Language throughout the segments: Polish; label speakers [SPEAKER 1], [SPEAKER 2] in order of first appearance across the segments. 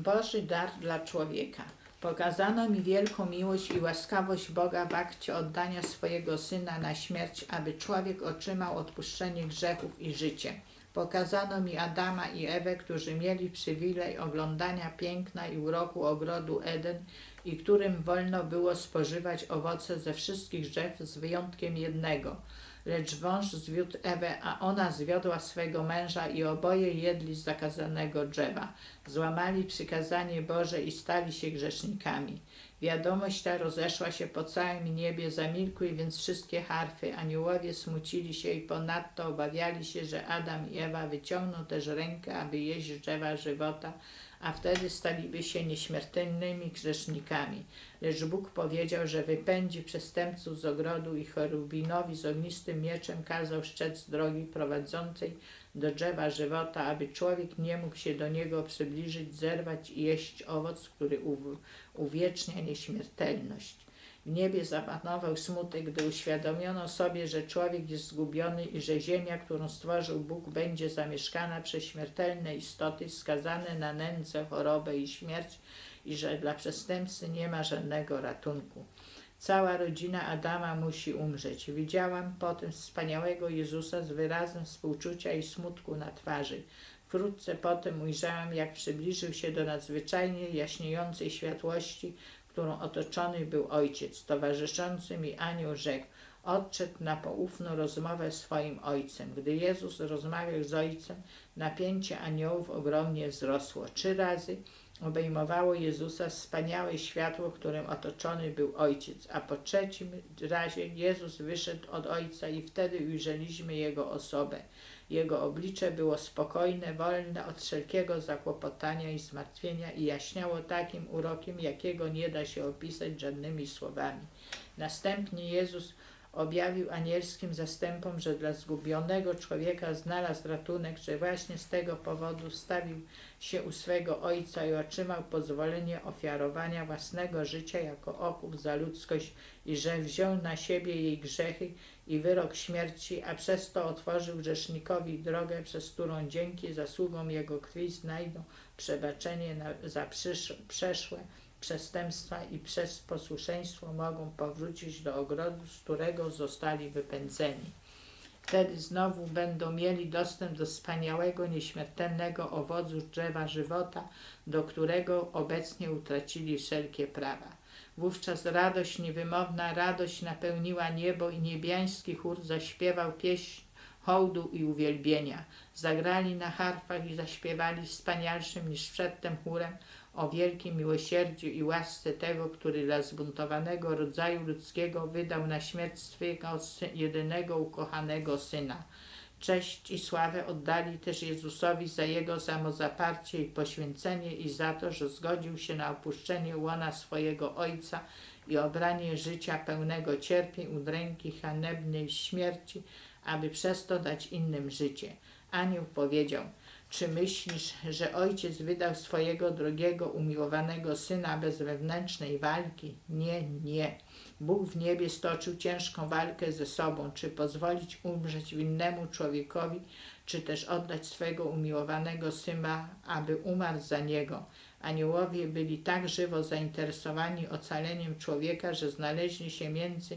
[SPEAKER 1] Boży dar dla człowieka. Pokazano mi wielką miłość i łaskawość Boga w akcie oddania swojego Syna na śmierć, aby człowiek otrzymał odpuszczenie grzechów i życie. Pokazano mi Adama i Ewę, którzy mieli przywilej oglądania piękna i uroku ogrodu Eden i którym wolno było spożywać owoce ze wszystkich drzew z wyjątkiem jednego. Lecz wąż zwiódł Ewę, a ona zwiodła swego męża i oboje jedli z zakazanego drzewa. Złamali przykazanie Boże i stali się grzesznikami. Wiadomość ta rozeszła się po całym niebie, zamilkły więc wszystkie harfy. Aniołowie smucili się i ponadto obawiali się, że Adam i Ewa wyciągną też rękę, aby jeść drzewa żywota, a wtedy staliby się nieśmiertelnymi grzesznikami. Lecz Bóg powiedział, że wypędzi przestępców z ogrodu i cherubinowi z ognistym mieczem kazał szczec drogi prowadzącej do drzewa żywota, aby człowiek nie mógł się do niego przybliżyć, zerwać i jeść owoc, który uw- uwiecznia nieśmiertelność. W niebie zapanował smutek, gdy uświadomiono sobie, że człowiek jest zgubiony i że ziemia, którą stworzył Bóg, będzie zamieszkana przez śmiertelne istoty skazane na nędzę, chorobę i śmierć i że dla przestępcy nie ma żadnego ratunku. Cała rodzina Adama musi umrzeć. Widziałam potem wspaniałego Jezusa z wyrazem współczucia i smutku na twarzy. Wkrótce potem ujrzałam, jak przybliżył się do nadzwyczajnie jaśniejącej światłości, którą otoczony był ojciec. Towarzyszący mi anioł rzekł, odszedł na poufną rozmowę z swoim ojcem. Gdy Jezus rozmawiał z ojcem, napięcie aniołów ogromnie wzrosło. Trzy razy obejmowało Jezusa wspaniałe światło, którym otoczony był ojciec, a po trzecim razie Jezus wyszedł od ojca i wtedy ujrzeliśmy jego osobę. Jego oblicze było spokojne, wolne od wszelkiego zakłopotania i zmartwienia i jaśniało takim urokiem, jakiego nie da się opisać żadnymi słowami. Następnie Jezus objawił anielskim zastępom, że dla zgubionego człowieka znalazł ratunek, że właśnie z tego powodu stawił się u swego Ojca i otrzymał pozwolenie ofiarowania własnego życia jako okup za ludzkość i że wziął na siebie jej grzechy i wyrok śmierci, a przez to otworzył grzesznikowi drogę, przez którą dzięki zasługom jego krwi znajdą przebaczenie na, za przysz, przeszłe przestępstwa i przez posłuszeństwo mogą powrócić do ogrodu, z którego zostali wypędzeni. Wtedy znowu będą mieli dostęp do wspaniałego, nieśmiertelnego owocu drzewa żywota, do którego obecnie utracili wszelkie prawa. Wówczas radość niewymowna, radość napełniła niebo i niebiański chór zaśpiewał pieśń hołdu i uwielbienia. Zagrali na harfach i zaśpiewali wspanialszym niż przedtem chórem o wielkim miłosierdziu i łasce tego, który dla zbuntowanego rodzaju ludzkiego wydał na śmierć swego jedynego ukochanego Syna. Cześć i sławę oddali też Jezusowi za Jego samozaparcie i poświęcenie i za to, że zgodził się na opuszczenie łona swojego Ojca i obranie życia pełnego cierpień, udręki, hanebnej śmierci, aby przez to dać innym życie. Anioł powiedział, czy myślisz, że ojciec wydał swojego drogiego, umiłowanego syna bez wewnętrznej walki? Nie, nie. Bóg w niebie stoczył ciężką walkę ze sobą, czy pozwolić umrzeć winnemu człowiekowi, czy też oddać swego umiłowanego syna, aby umarł za niego. Aniołowie byli tak żywo zainteresowani ocaleniem człowieka, że znaleźli się między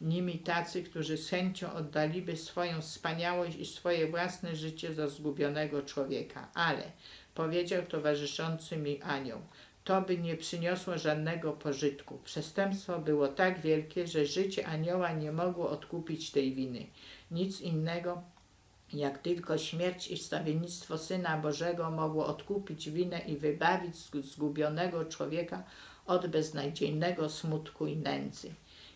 [SPEAKER 1] nimi tacy, którzy z chęcią oddaliby swoją wspaniałość i swoje własne życie za zgubionego człowieka. Ale, powiedział towarzyszący mi anioł, to by nie przyniosło żadnego pożytku. Przestępstwo było tak wielkie, że życie anioła nie mogło odkupić tej winy. Nic innego jak tylko śmierć i wstawiennictwo Syna Bożego mogło odkupić winę i wybawić zgu- zgubionego człowieka od beznadziejnego smutku i nędzy.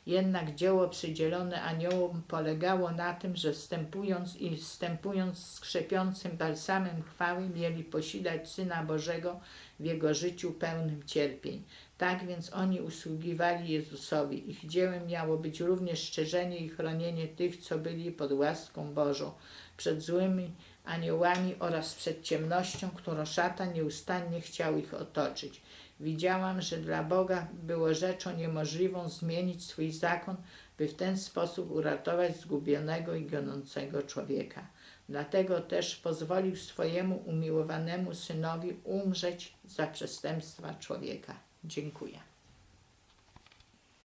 [SPEAKER 1] Jednak dzieło przydzielone aniołom polegało na tym, że wstępując i wstępując z krzepiącym balsamem chwały mieli posilać Syna Bożego w Jego życiu pełnym cierpień. Tak więc oni usługiwali Jezusowi. Ich dziełem miało być również szczerzenie i chronienie tych, co byli pod łaską Bożą, przed złymi aniołami oraz przed ciemnością, którą szatan nieustannie chciał ich otoczyć. Widziałam, że dla Boga było rzeczą niemożliwą zmienić swój zakon, by w ten sposób uratować zgubionego i gonącego człowieka. Dlatego też pozwolił swojemu umiłowanemu synowi umrzeć za przestępstwa człowieka. Dziękuję.